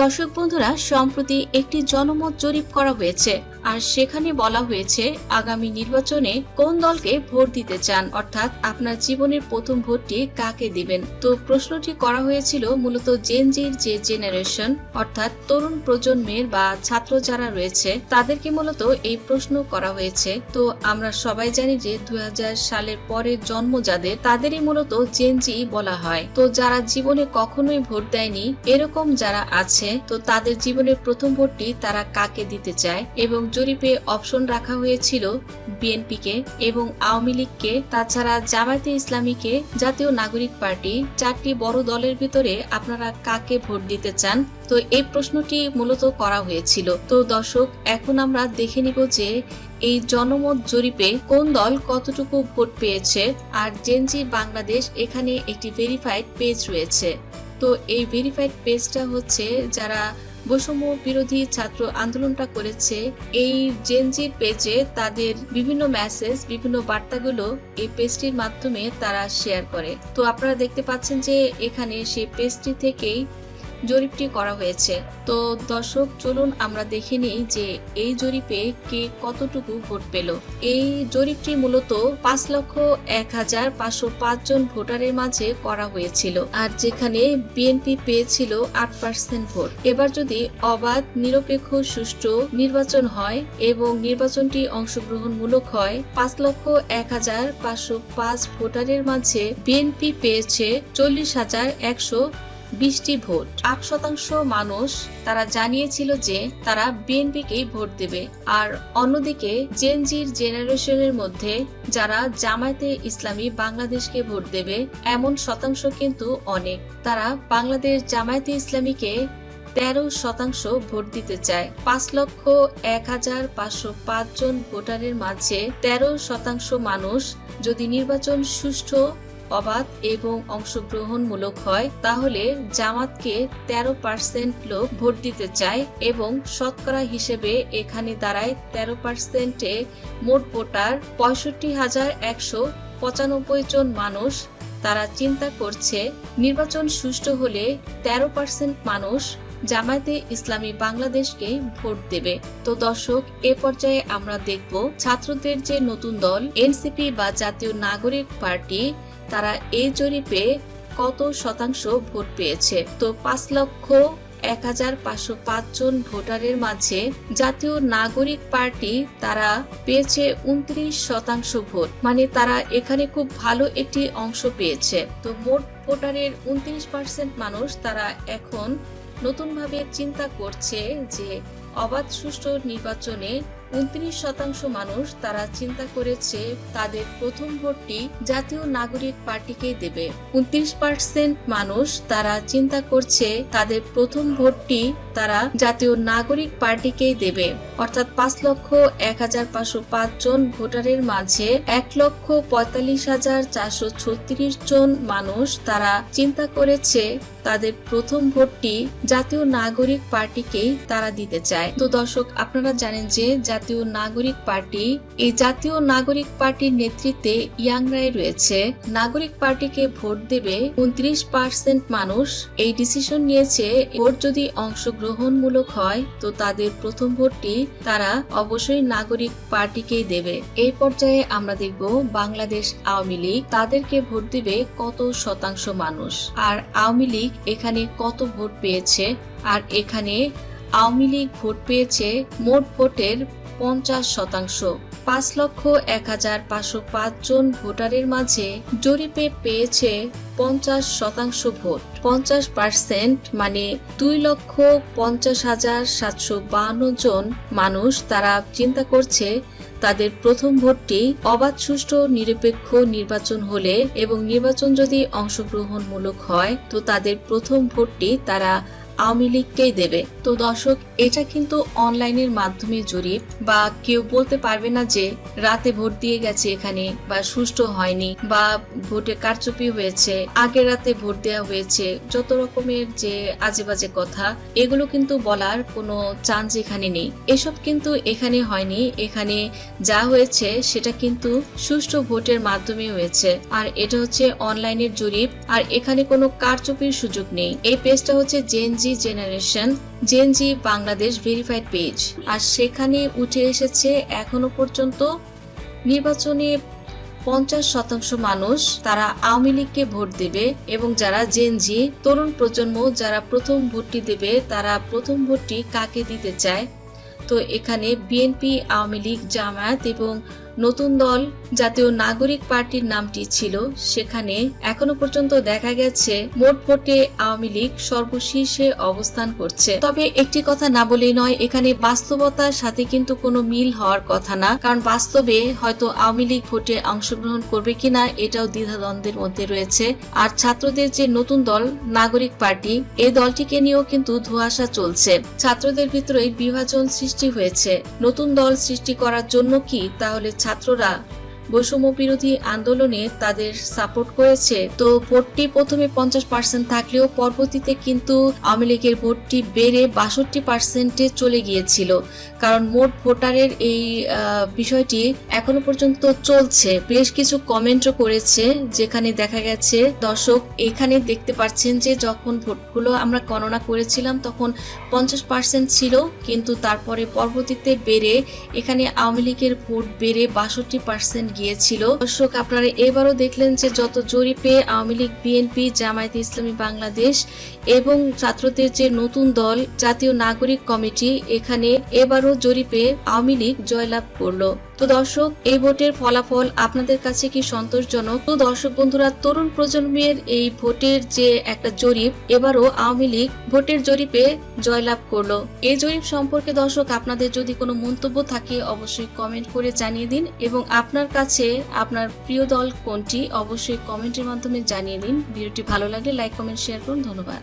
দর্শক বন্ধুরা সম্প্রতি একটি জনমত জরিপ করা হয়েছে। আর সেখানে বলা হয়েছে, আগামী নির্বাচনে কোন দলকে ভোট দিতে চান? অর্থাৎ আপনার জীবনের প্রথম ভোটটি কাকে দিবেন? তো প্রশ্নটি করা হয়েছিল মূলত জেনজির যে জেনারেশন অর্থাৎ তরুণ প্রজন্মের বা ছাত্র যারা রয়েছে, তাদেরকে মূলত এই প্রশ্ন করা হয়েছে। তো আমরা সবাই জানি যে দুই হাজার সালের পরে জন্ম যাদের, তাদেরই মূলত জেনজি বলা হয়। তো যারা জীবনে কখনোই ভোট দেয়নি, এরকম যারা আছে, তো তাদের জীবনের প্রথম ভোটটি তারা কাকে দিতে চায়? এবং জরিপে অপশন রাখা হয়েছিল বিএনপিকে এবং আওয়ামী লীগকে, তাছাড়া জামায়াতে ইসলামীকে জাতীয় নাগরিক পার্টি চারটি বড় দলের ভিতরে আপনারা কাকে ভোট দিতে চান? তো এই প্রশ্নটি মূলত করা হয়েছিল। তো দর্শক, এখন আমরা দেখে নিব যে এই জনমত জরিপে কোন দল কতটুকু ভোট পেয়েছে আর জেনজি বাংলাদেশ এখানে একটি ভেরিফাইড পেজ রয়েছে। তো এই ভেরিফাইড পেজটা হচ্ছে যারা বৈষম্য বিরোধী ছাত্র আন্দোলনটা করেছে। এই জেনজি পেজে তাদের বিভিন্ন মেসেজ বিভিন্ন বার্তাগুলো এই পেজটির মাধ্যমে তারা শেয়ার করে। তো আপনারা দেখতে পাচ্ছেন যে এখানে সেই পেজটি থেকেই জরিপটি করা হয়েছে। তো দর্শক, চলুন আমরা দেখে নিই যে এই জরিপে কে কতটুকু ভোট পেল। এই জরিপটি মূলত পাঁচ লক্ষ এক হাজার পাঁচশো পাঁচ জন ভোটারের মাঝে করা হয়েছিল আর যেখানে বিএনপি পেয়েছিল আট পার্সেন্ট ভোট। এবার যদি অবাধ, নিরপেক্ষ, সুষ্ঠু নির্বাচন হয় এবং নির্বাচনটি অংশগ্রহণমূলক হয়, পাঁচ লক্ষ এক হাজার পাঁচশো পাঁচ ভোটারের মাঝে বিএনপি পেয়েছে চল্লিশ হাজার একশো বিশটি ভোট। আট শতাংশ মানুষ তারা জানিয়েছিল যে তারা বিএনপিকেই ভোট দেবে। আর অন্যদিকে জেনজির জেনারেশনের মধ্যে যারা জামায়াতে ইসলামী বাংলাদেশকে ভোট দেবে, এমন শতাংশ কিন্তু অনেক। তারা বাংলাদেশ জামায়াতে ইসলামীকে তেরো শতাংশ ভোট দিতে চায়। পাঁচ লক্ষ এক হাজার পাঁচশো পাঁচ জন ভোটারের মাঝে তেরো শতাংশ মানুষ যদি নির্বাচন সুষ্ঠু অবাধ এবং অংশগ্রহণমূলক হয়, তাহলে জামাতকে তেরো পার্সেন্ট লোক ভোট দিতে চায় এবং শতকরা হিসেবে এখানে দাঁড়ায় তেরো পার্সেন্টে মোট ভোটার পঁয়ষট্টি হাজার একশো পঁচানব্বই জন মানুষ। তারা চিন্তা করছে, নির্বাচন সুষ্ঠু হলে তেরো পার্সেন্ট মানুষ জামায়াতে ইসলামী বাংলাদেশকে ভোট দেবে। তো দর্শক, এ পর্যায়ে আমরা দেখব ছাত্রদের যে নতুন দল, এনসিপি বা জাতীয় নাগরিক পার্টি তারা এই জরিপে কত শতাংশ ভোট পেয়েছে? তো পাঁচ লক্ষ এক হাজার পাঁচশো পাঁচ জন ভোটারের মাঝে জাতীয় নাগরিক পার্টি তারা পেয়েছে উনত্রিশ শতাংশ ভোট। মানে তারা এখানে খুব ভালো একটি অংশ পেয়েছে। তো মোট ভোটারের উনত্রিশ পার্সেন্ট মানুষ তারা এখন নতুনভাবে চিন্তা করছে যে অবাধ সুষ্ঠু নির্বাচনে উনত্রিশ শতাংশ মানুষ তারা চিন্তা করেছে তাদের প্রথম ভোটটি জাতীয় নাগরিক পার্টিকে দেবে। উনত্রিশ পার্সেন্ট মানুষ তারা চিন্তা করছে তাদের প্রথম ভোটটি তারা জাতীয় নাগরিক পার্টিকেই দেবে। অর্থাৎ পাঁচ লক্ষ এক হাজার পাঁচশো পাঁচ জন ভোটারের মাঝে এক লক্ষ পঁয়তাল্লিশ হাজার চারশো ছত্রিশ জন মানুষ তারা চিন্তা করেছে তাদের প্রথম ভোটটি জাতীয় নাগরিক পার্টিকেই তারা দিতে চায়। তো দর্শক, আপনারা জানেন যে জাতীয় নাগরিক পার্টি, এই জাতীয় নাগরিক পার্টির নেতৃত্বে ইয়াংরাই রয়েছে। নাগরিক পার্টিকে ভোট দেবে উনত্রিশ পার্সেন্ট মানুষ। এই ডিসিশন নিয়েছে, ভোট যদি অংশগ্রহণমূলক হয়, তো তাদের প্রথম ভোটটি তারা অবশ্যই নাগরিক পার্টিকেই দেবে। এই পর্যায়ে আমরা দেখব বাংলাদেশ আওয়ামী লীগ তাদেরকে ভোট দিবে কত শতাংশ মানুষ। আর আওয়ামী লীগ এখানে কত ভোট পেয়েছে? আর এখানে আওয়ামী লীগ ভোট পেয়েছে মোট ভোটের পঞ্চাশ শতাংশ। পাঁচ লক্ষ এক হাজার পাঁচশো পাঁচ জন ভোটারের মাঝে জরিপে পেয়েছে পঞ্চাশ শতাংশ ভোট। পঞ্চাশ পার্সেন্ট মানে দুই লক্ষ পঞ্চাশ হাজার সাতশো বাহান্ন জন মানুষ তারা চিন্তা করছে তাদের প্রথম ভোটটি অবাধ, সুষ্ঠু, নিরপেক্ষ নির্বাচন হলে এবং নির্বাচন যদি অংশগ্রহণমূলক হয়, তো তাদের প্রথম ভোটটি তারা আওয়ামী লীগকেই দেবে। তো দর্শক, এটা কিন্তু অনলাইনের মাধ্যমে জরিপ বা কেউ বলতে পারবে না যে রাতে ভোট দিয়ে গেছে এখানে বা সুষ্ঠু হয়নি বা ভোটে কারচুপি হয়েছে, আগের রাতে ভোট দেওয়া হয়েছে, যত রকমের যে আজে বাজে কথা, এগুলো কিন্তু বলার কোনো চান্স এখানে নেই। এসব কিন্তু এখানে হয়নি, এখানে যা হয়েছে সেটা কিন্তু সুষ্ঠু ভোটের মাধ্যমে হয়েছে। আর এটা হচ্ছে অনলাইনের জরিপ, আর এখানে কোনো কারচুপির সুযোগ নেই। এই পেজটা হচ্ছে Gen Gen Z generation Gen Z Bangladesh verified page আর সেখানে উঠে এসেছে এখনও পর্যন্ত নির্বাচনে পঞ্চাশ শতাংশ মানুষ তারা আওয়ামী লীগকে ভোট দেবে এবং যারা জেনজি তরুণ প্রজন্ম যারা প্রথম ভোটটি দেবে, তারা প্রথম ভোটটি কাকে দিতে চায়? তো এখানে বিএনপি আওয়ামী লীগ, জামায়াত এবং নতুন দল জাতীয় নাগরিক পার্টির নামটি ছিল। সেখানে এখনও পর্যন্ত দেখা গেছে মোট ভোটে আওয়ামী লীগ সর্বশীর্ষে অবস্থান করছে। তবে একটি কথা না বলেই নয়, এখানে বাস্তবতার সাথে কিন্তু কোনো মিল হওয়ার কথা না। কারণ বাস্তবে হয়তো আওয়ামী লীগ ভোটে অংশগ্রহণ করবে কিনা এটাও দ্বিধাদ্বন্দ্বের মধ্যে রয়েছে। আর ছাত্রদের যে নতুন দল, নাগরিক পার্টি এই দলটিকে নিয়েও কিন্তু ধোঁয়াশা চলছে। ছাত্রদের ভিতরে বিভাজন সৃষ্টি হয়েছে। নতুন দল সৃষ্টি করার জন্য কি? তাহলে ছাত্ররা বৈষম্য বিরোধী আন্দোলনে তাদের সাপোর্ট করেছে। তো ভোটটি প্রথমে পঞ্চাশ পার্সেন্ট থাকলেও পরবর্তীতে কিন্তু আওয়ামী লীগের ভোটটি বেড়ে বাষট্টি পার্সেন্টে চলে গিয়েছিল। কারণ মোট ভোটারের এই বিষয়টি এখনও পর্যন্ত চলছে। বেশ কিছু কমেন্টও করেছে, যেখানে দেখা গেছে, দর্শক, এখানে দেখতে পাচ্ছেন যে যখন ভোটগুলো আমরা গণনা করেছিলাম, তখন পঞ্চাশ পার্সেন্ট ছিল, কিন্তু তারপরে পরবর্তীতে বেড়ে এখানে আওয়ামী লীগের ভোট বেড়ে বাষট্টি পার্সেন্ট গিয়েছিল দর্শক, আপনারা এবারও দেখলেন যে যত জরিপে আওয়ামী লীগ, বিএনপি, জামায়াত ইসলামী বাংলাদেশ এবং ছাত্রদের যে নতুন দল, জাতীয় নাগরিক কমিটি, এখানে এবারও জরিপে আওয়ামী লীগ জয়লাভ করল। তো দর্শক, এই ভোটের ফলাফল আপনাদের কাছে কি সন্তোষজনক? তো দর্শক বন্ধুরা, তরুণ প্রজন্মের এই ভোটের যে একটা জরিপ, এবারও আওয়ামী লীগ ভোটের জরিপে জয়লাভ করল। এই জরিপ সম্পর্কে দর্শক, আপনাদের যদি কোনো মন্তব্য থাকে, অবশ্যই কমেন্ট করে জানিয়ে দিন এবং আপনার কাছে আপনার প্রিয় দল কোনটি, অবশ্যই কমেন্টের মাধ্যমে জানিয়ে দিন। ভিডিওটি ভালো লাগলে লাইক কমেন্ট শেয়ার করুন। ধন্যবাদ।